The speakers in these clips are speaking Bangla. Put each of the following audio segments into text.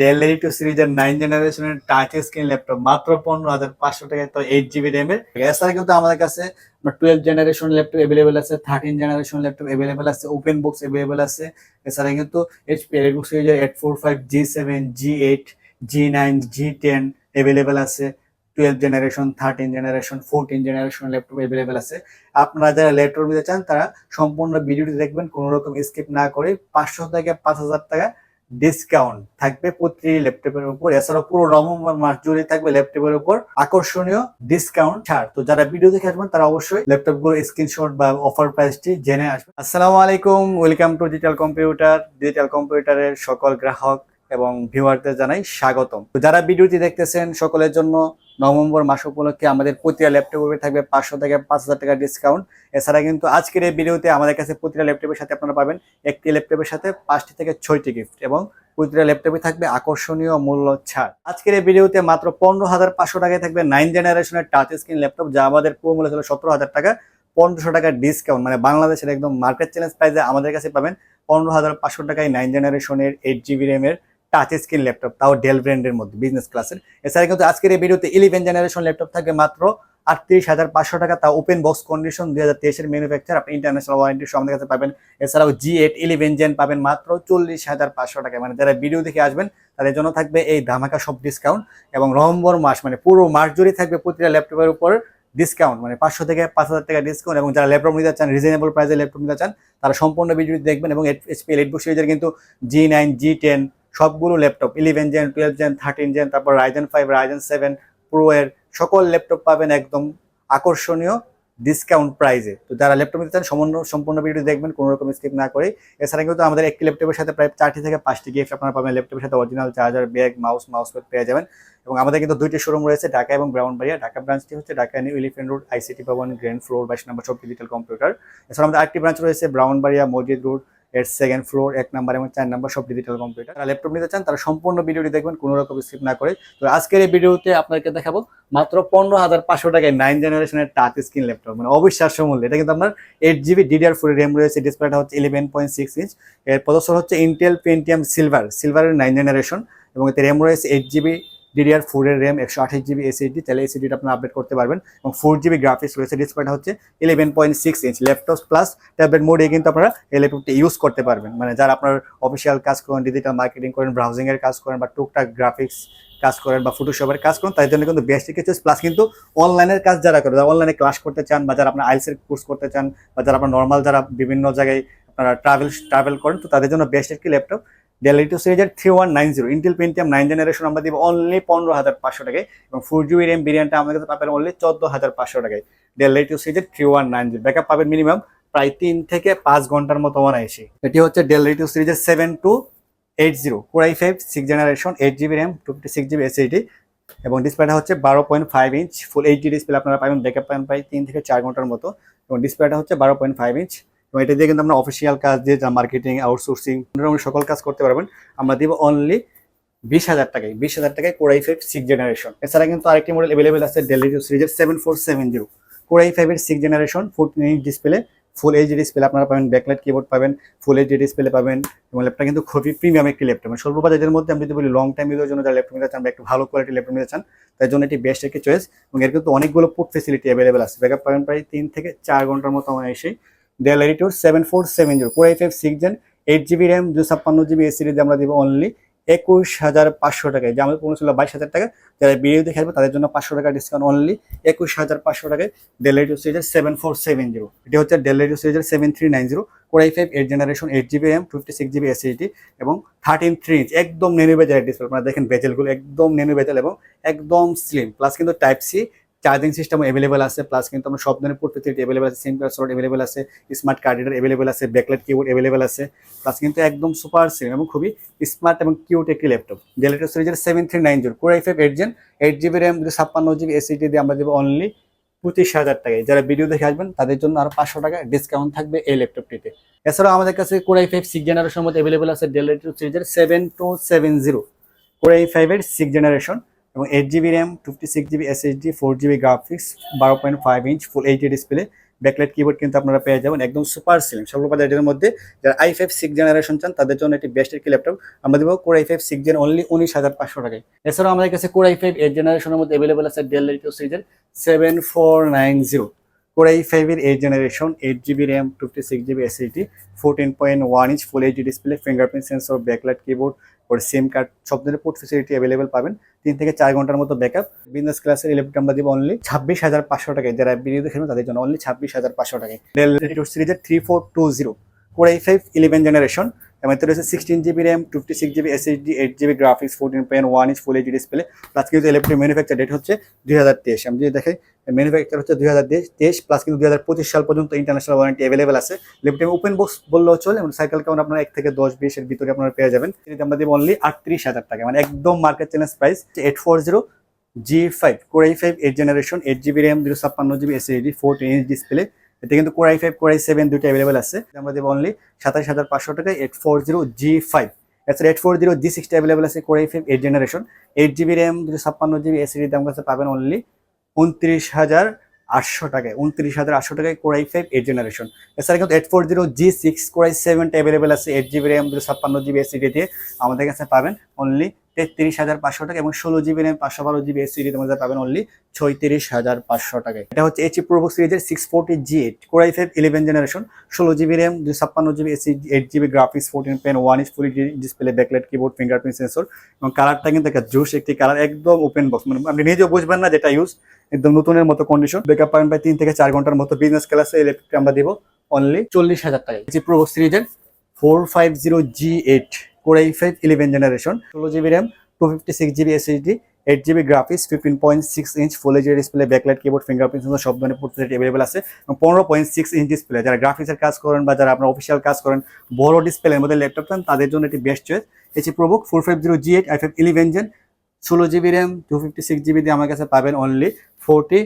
ডেল এইট টু সিরিজের নাইন জেনারেশনের টাচ স্ক্রিন ল্যাপটপ মাত্র পনেরো হাজার পাঁচশো টাকায় তো এইট জিবি র্যাম এর। এছাড়া কিন্তু আমাদের কাছে টুয়েলভ জেনারেশন ল্যাপটপ এভেলেবেল আছে থার্টিন জেনারেশন ল্যাপটপ এভেলেবেল আছে ওপেন বক্স এভেলেবেল আছে। এছাড়া কিন্তু এইচপি এলিটবুক সিরিজের eight four five G seven G eight G nine G ten available আছে। Twelve generation thirteen generation fourteen generation laptop available আছে। আপনারা যারা ল্যাপটপ নিতে চান, তারা সম্পূর্ণ ভিডিওটি দেখবেন, কোনো রকম স্কিপ না করে পাঁচশো থেকে পাঁচ হাজার টাকা ডিসকাউন্ট থাকবে প্রতি ল্যাপটপের উপর। এছাড়াও পুরো নভেম্বর মাস জুড়ে থাকবে ল্যাপটপের উপর আকর্ষণীয় ডিসকাউন্ট ছাড়। তো যারা ভিডিও দেখে আসবেন, তারা অবশ্যই ল্যাপটপগুলো স্ক্রিনশট বা অফার প্রাইসটি জেনে আসবেন। আসসালামু আলাইকুম welcome to digital computer digital কম্পিউটারের সকল গ্রাহক এবং ভিউয়ারদের জানাই স্বাগতম। যারা ভিডিওটি দেখতেছেন, সকলের জন্য নভেম্বর মাস উপলক্ষে আমাদের প্রতিটা ল্যাপটপে থাকবে পাঁচশো থেকে পাঁচ হাজার টাকা ডিসকাউন্ট এছাড়া কিন্তু আজকের এই ভিডিওতে আমাদের কাছে প্রতিটা ল্যাপটপের সাথে আপনারা পাবেন একটি ল্যাপটপের সাথে পাঁচটি থেকে ছয়টি গিফট এবং প্রতিটা ল্যাপটপে থাকবে আকর্ষণীয় মূল্য ছাড়। আজকের এই ভিডিওতে মাত্র পনেরো হাজার পাঁচশো টাকায় থাকবে নাইন জেনারেশনের টাচ স্ক্রিন ল্যাপটপ যা আমাদের পুরো মূল্য ছিল সতেরো হাজার টাকা। পনেরোশো টাকার ডিসকাউন্ট মানে বাংলাদেশের একদম মার্কেট চ্যালেঞ্জ প্রাইসে আমাদের কাছে পাবেন পনেরো হাজার পাঁচশো টাকায় নাইন জেনারেশনের এইট জিবি র্যামের টাচ স্ক্রিন ল্যাপটপ তাও ডেল ব্র্যান্ডের মধ্যে বিজনেস ক্লাসের এছাড়া কিন্তু আজকের এই ভিডিওতে ইলেভেন জেনারেশন ল্যাপটপ থাকবে মাত্র আটত্রিশ হাজার পাঁচশো টাকা তা ওপেন বক্স কন্ডিশন দুই হাজার তেইশের ম্যানুফ্যাকচার আপনি ইন্টারন্যাশনাল ওয়ারেন্টি আমাদের কাছে পাবেন। এছাড়াও জি এইট ইলেভেন জেন পাবেন মাত্র চল্লিশ হাজার পাঁচশো টাকা। মানে যারা ভিডিও দেখে আসবেন, তাদের জন্য থাকবে এই ধামাকা সব ডিসকাউন্ট এবং নভেম্বর মাস মানে পুরো মাস জুড়ে থাকবে প্রতিটা ল্যাপটপের উপর ডিসকাউন্ট মানে পাঁচশো থেকে পাঁচ হাজার টাকা ডিসকাউন্ট এবং যারা ল্যাপটপ নিতে চান রিজনেবল প্রাইসে ল্যাপটপ নিতে চান, তারা সম্পূর্ণ ভিডিওটি দেখবেন এবং এইচপি এলিটবুক সিরিজের কিন্তু জি নাইন জি টেন সবগুলো laptop eleven gen twelve gen thirteen gen তারপর Ryzen five Ryzen seven pro এর সকল ল্যাপটপ পাবেন একদম আকর্ষণীয় ডিসকাউন্ট প্রাইজে তো যারা ল্যাপটপ নিতে চান, সম্পূর্ণ সম্পূর্ণ ভিডিও দেখবেন, কোনো রকম স্কিপ না করে। এছাড়া কিন্তু আমাদের একটি ল্যাপটপের সাথে প্রায় চারটি থেকে পাঁচটি গিফট আপনারা পাবেন। ল্যাপটপের সাথে original charger bag mouse mouse পেয়ে যাবেন। এবং আমাদের কিন্তু দুইটি শোরুম রয়েছে, ঢাকা এবং ব্রাউনবাড়িয়া ঢাকা ব্রাঞ্চটি হচ্ছে Dhaka new elephant road ICT ভবন গ্র্যান্ড ফ্লোর বাইশ নম্বর সব ডিজিটাল কম্পিউটার এছাড়া আমাদের আরেকটি ব্রাঞ্চ রয়েছে ব্রাউনবাড়িয়া মসজিদ রোড এর সেকেন্ড ফ্লোর এক নাম্বার এবং চার নাম্বার সব ডিজিটাল কম্পিউটার যারা ল্যাপটপ নিতে চান, তারা সম্পূর্ণ ভিডিওটি দেখবেন, কোনো রকম স্কিপ না করে। তো আজকের এই ভিডিওতে আপনাকে দেখাবো মাত্র পনেরো হাজার পাঁচশো টাকায় নাইন জেনারেশনের টাচ স্ক্রিন ল্যাপটপ মানে অবিশ্বাস্য মূল্য। এটা কিন্তু আপনার eight GB DDR four RAM রয়েছে ডিসপ্লেটা হচ্ছে ইলেভেন পয়েন্ট সিক্স ইঞ্চ এর প্রদর্শন হচ্ছে ইন্টেল পেন্টিয়াম সিলভার সিলভারের নাইন জেনারেশন এবং এতে র্যাম রয়েছে এইট জিবি ডিডিআর ফোর এর র্যাম একশো আঠাশ জিবি এসএসডি তাহলে এসএসডিটা আপনি আপডেট করতে পারবেন। এবং ফোর জিবি গ্রাফিক্স রয়েছে ডিসপ্লেটা হচ্ছে eleven point six inch laptop plus tablet মোডে কিন্তু আপনারা এই ল্যাপটপটি ইউজ করতে পারবেন। মানে যারা আপনার অফিসিয়াল কাজ করেন ডিজিটাল মার্কেটিং করেন ব্রাউজিংয়ের কাজ করেন বা টুকটাক গ্রাফিক্স কাজ করেন বা ফটোশপের কাজ করেন তার জন্য কিন্তু বেস্ট কিছু প্লাস কিন্তু অনলাইনের কাজ যারা করে, যারা অনলাইনে ক্লাস করতে চান বা যারা আপনার আইলসের কোর্স করতে চান বা যারা আপনার নর্মাল যারা বিভিন্ন জায়গায় আপনারা ট্রাভেল ট্রাভেল করেন, তো তাদের জন্য বেস্ট একটি ল্যাপটপ ডেল এইটু সিরিজের three one nine zero Intel Pentium nine generation আমরা দিব অনলি পনেরো হাজার পাঁচশো টাকায় এবং ফোর জিবি র্যাম ভেরিয়েন্টটা আমাদের কাছে পাবেন অনলি চোদ্দ হাজার পাঁচশো টাকায়। ডেল এইটু সিরিজের three one nine zero backup পাবেন মিনিমাম প্রায় তিন থেকে পাঁচ ঘণ্টার মতো অনায়াসে এটি হচ্ছে ডেল এইটু সিরিজের seven two eight zero I five six generation eight GB RAM two fifty six GB SSD এবং ডিসপ্লেটা হচ্ছে বারো point five inch full HD display আপনারা পাবেন। ব্যাকআপ পাবেন প্রায় তিন থেকে চার ঘণ্টার মতো এবং ডিসপ্লেটা হচ্ছে বারো পয়েন্ট ফাইভ ইঞ্চ এবং এটা দিয়ে কিন্তু আমরা অফিসিয়াল কাজ দিয়ে যা মার্কেটিং আউটসোর্সিং সকল কাজ করতে পারবেন, আমরা দিব অনলি বিশ হাজার টাকায়, বিশ হাজার টাকায় কোরাই ফাইভ সিক্স জেনারেশন এছাড়া কিন্তু আরেকটি মডেল অ্যাভেলেবেল আছে ডেলি সিরিজের seven four seven zero core I ফাইভের six generation foot inch display full HD display আপনারা পাবেন ব্যাকলাইট কিবোর্ড পাবেন ফুল এইচডি ডিসপ্লে পাবেন, এবং ল্যাপটপ কিন্তু খুবই প্রিমিয়াম একটি ল্যাপটপ মানে স্বল্প বাজারের মধ্যে আমি যদি বলি লং টাইম ইউজের জন্য যারা ল্যাপটপ নিতে চান বা একটু ভালো কোয়ালিটি ল্যাপটপ নিতে চান তার জন্য এটি বেস্ট একটি চয়েস এবং এর কিন্তু অনেকগুলো পুট ফেসিলিটি অ্যাভেলেবেল আছে। ব্যাকআপ পাবেন প্রায় তিন থেকে চার ঘণ্টার মতো আমার এসে Dell এডিটোর seven four seven zero core five six gen eight GB RAM দুশো ছাপ্পান্ন জিবি এসি দিয়ে আমরা দিব অনলি একুশ হাজার পাঁচশো টাকায়। যে আমাদের পনেরো ছিল বাইশ হাজার টাকা, যারা দেখে আসবে তাদের জন্য পাঁচশো টাকা ডিসকাউন্ট অনলি একুশ হাজার পাঁচশো টাকায় এডিও সিরিজের সেভেন ফোর সেভেন জিরো এটি হচ্ছে ডেল এডিও সিরিজের seven three nine zero core I five eight generation eight GB RAM fifty six GB SSD এবং থার্টিন থ্রি ইঞ্চ একদম নেনু বেজার ডিসপ্লে আপনারা দেখেন বেজেলগুলো একদম নেনু বেজেল এবং একদম স্লিম প্লাস কিন্তু type C charging system available আছে প্লাস কিন্তু আমরা সব ধরনের পোর্ট ফেসিলিটি অ্যাভেলেবেল আছে সিম কার্ড স্লট অ্যাভেলেবেল আছে স্মার্ট কার্ড অ্যাভেলেবেল আছে ব্যাকলাইট কিবোর্ড অ্যাভেলেবেল আছে প্লাস কিন্তু একদম সুপার সিম এবং খুবই স্মার্ট এবং কিউট একটি ল্যাপটপ ডেলিটো সিরিজের seven three nine zero core i five eight gen eight GB RAM দুশো ছাপ্পান্ন জিবি এসিটি দিয়ে আমরা দেবো অনলি পঁচিশ হাজার টাকায়। যারা ভিডিও দেখে আসবেন, তাদের জন্য আরও পাঁচশো টাকা ডিসকাউন্ট থাকবে এই ল্যাপটপটিতে এছাড়াও আমাদের কাছে core i five six generation মধ্যে অ্যাভেলেবেল আছে ডেলিটো সিরিজের seven two seven zero core i ফাইভের সিক্স জেনারেশন এবং eight GB RAM fifty six GB SSD four GB graphics বারো point five inch full HD display backlight keyboard কিন্তু আপনারা পেয়ে যাবেন, একদম সুপার সিলিম সবগুলো বাজারের মধ্যে যারা আই ফাইভ সিক্স জেনারেশন চান, তাদের জন্য একটি বেস্ট একটি ল্যাপটপ আমরা দেবো core i five six gen only উনিশ হাজার পাঁচশো টাকায়। এছাড়াও আমাদের কাছে কোর আই ফাইভ এইট জেনারেশনের মধ্যে অ্যাভেলেবল আছে ডেল লেটিও সিরিজের seven four nine zero core i ফাইভের eight generation eight GB RAM fifty six GB SSD fourteen point one inch full HD display fingerprint sensor backlight keyboard ওর সিম কার্ড সব ধরনের পোর্ট ফেসিলিটি অ্যাভেলেবেল পাবেন। তিন থেকে চার ঘণ্টার মতো ব্যাকআপ বিজনেস ক্লাসের ইলেকট্রিক আমরা দিব অনলি ছাব্বিশ হাজার পাঁচশো টাকায় যারা বিনিয়োগ খেলবেন তাদের জন্য অনলি ছাব্বিশ হাজার পাঁচশো টাকায়। সিরিজের three four two zero core i five eleven generation এবং এতে রয়েছে sixteen GB RAM fifty six GB SSD eight GB graphics fourteen point one inch full HD display plus কিন্তু ইলেকট্রিক ম্যানুফ্যাকচার ডেট হচ্ছে দুই হাজার তেইশ। আমি যদি দেখাই ম্যানুফ্যাকচার হচ্ছে দুই হাজার তেইশ প্লাস কিন্তু দুই হাজার পঁচিশ সাল পর্যন্ত ইন্টারন্যাশনাল ওয়ারেন্টি অ্যাভেলেবেল আছে। ল্যাপটপ ওপেন বক্স বললেও চলে, এবং সাইকেল কেমন আপনার এক থেকে দশ বিশের ভিতরে আপনারা পেয়ে যাবেন। যদি আমরা দেবো অনলি আটত্রিশ হাজার টাকা মানে একদম market challenge price eight four zero G five core i five eight generation eight GB RAM দুশো ছাপ্পান্ন GB SSD fourteen inch display এতে কিন্তু core i five core i seven দুটো অ্যাভেলেবেল আছে। আমরা দেবো অনলি সাতাশ হাজার পাঁচশো টাকায় eight four zero G five এছাড়া eight four zero G sixty available আছে core i five eight generation eight GB RAM দুটো ছাপ্পান্ন জিবি এসএসডি দাম কাছে পাবেন অনলি উনত্রিশ হাজার আটশো টাকায়। উনত্রিশ হাজার আটশো টাকায় কোরাই ফাইভ এইট জেনারেশন এছাড়া কিন্তু eight four zero G six core i সেভেনটা available আছে। এইট জিবি র্যাম দুটো ছাপ্পান্ন জিবি এসিডি দিয়ে আমাদের কাছে পাবেন অনলি তেত্রিশ হাজার পাঁচশো টাকা এবং ষোলো জিবি র্যাম পাঁচশো বারো জিবি এসিডি তোমাদের পাবেন অনলি ছয়ত্রিশ হাজার পাঁচশো টাকায় এটা হচ্ছে এইচ প্রোবো সিরিজের six forty G eight core i five eleven generation ষোলো জিবি র্যাম ছাপ্পান্ন GB SSD eight GB graphics fourteen point one inch full display backlight keyboard fingerprint sensor এবং কালারটা কিন্তু একটা জুস একটি কালার একদম ওপেন বক্স মানে আপনি নিজেও বুঝবেন না যেটা ইউজ একদম নতুনের মতো কন্ডিশন ব্যাকআপ পাবেন প্রায় তিন থেকে চার ঘণ্টার মতো বিজনেস ক্লাসে ইলেকট্রিক আমরা দিব অনলি চল্লিশ হাজার টাকা জি প্রো সিরিজের four five zero G eight core i five eleven generation ষোলো GB RAM two fifty six GB SSD eight GB graphics fifteen point six inch full HD display backlight keyboard fingerprint সব ধরনের পোর্ট অ্যাভেলেবল আছে এবং পনেরো পয়েন্ট সিক্স ইঞ্চ ডিসপ্লে যারা গ্রাফিক্সের কাজ করেন বা যারা আপনার অফিসিয়াল কাজ করেন, বড় ডিসপ্লের মধ্যে ল্যাপটপ চান তাদের জন্য এটি বেস্ট চয়েস এটি ProBook four five zero G eight i five eleven gen ষোলো GB RAM two fifty six GB দিয়ে আমার কাছে পাবেন only forty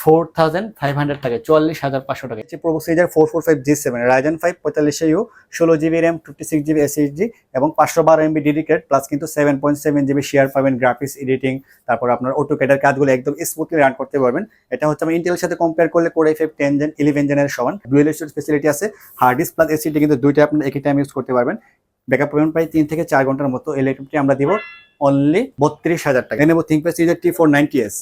four thousand five hundred টাকা চুয়াল্লিশ হাজার পাঁচশো টাকা। হচ্ছে প্রোবো সিরিজের four four five G seven Ryzen five পঁয়তাল্লিশ ইউ ষোলো GB RAM fifty six GB SSD এবং পাঁচশো বারো এমবি ডিডিকেট প্লাস কিন্তু seven point seven GB share পাবেন গ্রাফিক্স এডিটিং তারপর আপনার অটো ক্যাডের কাজগুলো একদম স্মুথলি রান করতে পারবেন। এটা হচ্ছে আমি ইন্টেলের সাথে কম্পেয়ার করলে core five ten gen eleven জেনের সমান। ডুয়েল স্টোরেজ ফেসিলিটি আছে হার্ড ডিস্ক প্লাস এসিডি কিন্তু দুইটা আপনার একই টাইম ইউজ করতে পারবেন। ব্যাকআপ পাবেন প্রায় তিন থেকে চার ঘণ্টার মতো এই ল্যাপটপটি আমরা দিব অনলি বত্রিশ হাজার টাকা। নেব থিঙ্কপ্যাড সিরিজের T four ninety S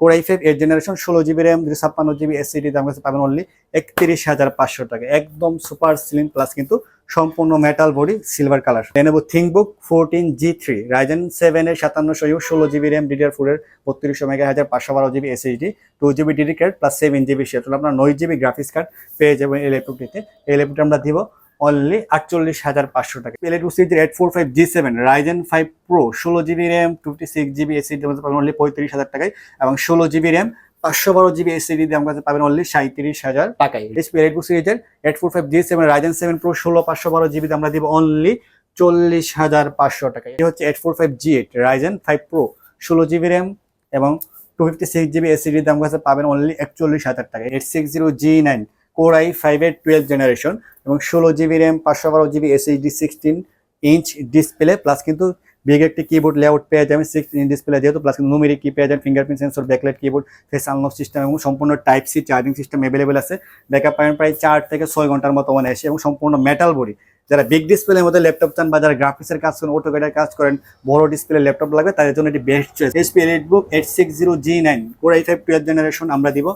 core i five eight generation ষোলো জিবি র্যাম দুশো ছাপ্পান্ন জিবি এসিডি দাম কাছে পাবেন অনলি একত্রিশ হাজার পাঁচশো টাকা। একদম সুপার সিলিং প্লাস কিন্তু সম্পূর্ণ মেটাল বডি সিলভার কালার নেব ThinkBook fourteen G three Ryzen সেভেনের সাতান্নশো ইউ ষোলো জিবি র্যাম ডিডিআর ফোরের বত্রিশশো মেগা হাজার পাঁচশো বারো GB SSD two GB DD card plus seven GB share আপনার নয় জিবি গ্রাফিক্স কার্ড পেয়ে যাবেন এই ল্যাপটপটিতে এই ল্যাপটপটি আমরা দিব অনলি আটচল্লিশ হাজার পাঁচশো টাকা। এল টু সিরিজের eight four five G seven Ryzen five pro ষোলো GB RAM fifty six GB SSD পাবেন অনলি পঁয়ত্রিশ হাজার টাকায় এবং ষোলো জিবি র্যাম পাঁচশো বারো জিবি এসিডি দাম কাছে পাবেন অনলি সাঁত্রিশ হাজার টাকায়। এইচপি এইট টু সিরিজের eight four five G seven Ryzen seven pro ষোলো পাঁচশো বারো জিবি আমরা দিব অনলি চল্লিশ হাজার পাঁচশো টাকায়। এটি হচ্ছে eight four five G eight Ryzen five pro ষোলো জিবি র্যাম এবং টু ফিফটি সিক্স জিবি এসিডির দাম কাছে পাবেন অনলি একচল্লিশ হাজার টাকা eight six zero G nine core i ফাইভের টুয়েলভ জেনারেশন এবং ষোলো জিবি র্যাম পাঁচশো বারো GB SSD sixteen inch display plus কিন্তু বিগ একটি কিবোর্ড লেআউট পেয়ে যাবেন সিক্স ইঞ্চ ডিসপ্লে যেহেতু প্লাস কিন্তু নুমেরিক কি পেয়ে যাবেন fingerprint sensor backlight keyboard face unlock system এবং সম্পূর্ণ type C charging system available আছে। ব্যাকআপ পাবেন প্রায় চার থেকে ছয় ঘণ্টার মতো মানে এসে এবং সম্পূর্ণ মেটাল বডি যারা বিগ ডিসপ্লের মধ্যে ল্যাপটপ চান বা যারা গ্রাফিক্সের কাজ করেন অটোকেটার কাজ করেন, বড় ডিসপ্লে ল্যাপটপ লাগবে, তাদের জন্য এটি best choice HP EliteBook eight six zero G nine core i five twelve generation আমরা দিব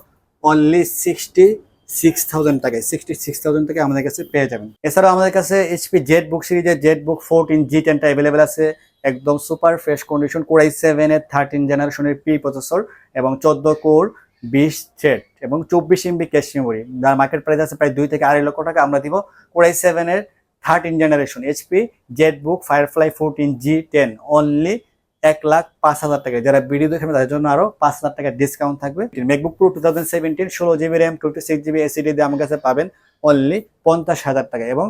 অনলি সিক্সটি সিক্স থাউজেন্ড টাকায় সিক্সটি সিক্স থাউজেন্ড টাকা আমাদের কাছে পেয়ে যাবেন। এছাড়াও আমাদের কাছে এইচপি জেড বুক সিরিজের জেড বুক ফোরটিন জি টেনটা অ্যাভেলেবেল আছে। একদম super fresh condition core i সেভেনের থার্টিন জেনারেশনের পি প্রসেসর এবং চোদ্দ কোর বিশ থ্রেড এবং চব্বিশ এমবি ক্যাশ মেমোরি যার মার্কেট প্রাইস আছে প্রায় দুই থেকে আড়াই লক্ষ টাকা, আমরা দিব কোরাই সেভেনের thirteen generation HP ZBook Firefly fourteen G ten only এক লাখ পাঁচ হাজার টাকা। যারা ভিডিও দেখবে তাদের জন্য আরও পাঁচ হাজার টাকা ডিসকাউন্ট থাকবে। MacBook Pro two thousand seventeen ষোলো GB RAM twenty six GB SSD দিয়ে আমার কাছে পাবেন অনলি পঞ্চাশ হাজার টাকা। এবং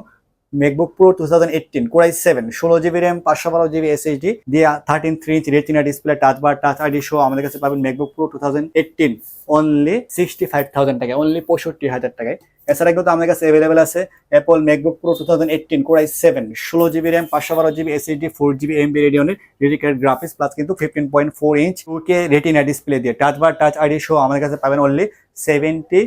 MacBook Pro two thousand eighteen core i seven ষোলো জিবি র্যাম পাঁচশো বারো জিবি এসএসডি দিয়ে thirteen three inch retina display touch bar touch ID show আমাদের কাছে পাবেন MacBook Pro two thousand eighteen only sixty five thousand টাকা অনলি পঁয়ষট্টি হাজার টাকায়। এছাড়া কিন্তু আমাদের কাছে অ্যাভেলেবেল আছে Apple MacBook Pro two thousand eighteen core i seven ষোলো জিবি র্যাম পাঁচশো বারো GB SSD four GB MB রেডিয়নের dedicated graphics plus কিন্তু fifteen point four inch two K retina display দিয়ে টাচ বার টাচ আইডি শো আমাদের কাছে পাবেন অনলি সেভেন্টি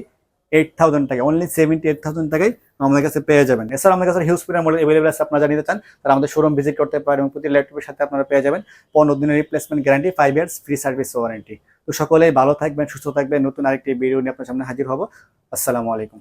এইট থাউজেন্ড টাকা অনলি সেভেন্টি এইট থাউজেন্ড টাকায় আমাদের কাছে পেয়ে যাবেন। এছাড়া আমাদের কাছে হিউজ পরিমাণ মডেল অ্যাভেলেবল আছে, আপনারা জানিতে চান, তারা আমাদের শোরুম ভিজিট করতে পারেন এবং প্রতি ল্যাপটপের সাথে আপনারা পেয়ে যাবেন পনেরো দিনের replacement guarantee five years free service warranty তো সকলেই ভালো থাকবেন, সুস্থ থাকবেন। নতুন আরেকটি ভিডিও নিয়ে আপনার সামনে হাজির হব। আসসালামু আলাইকুম।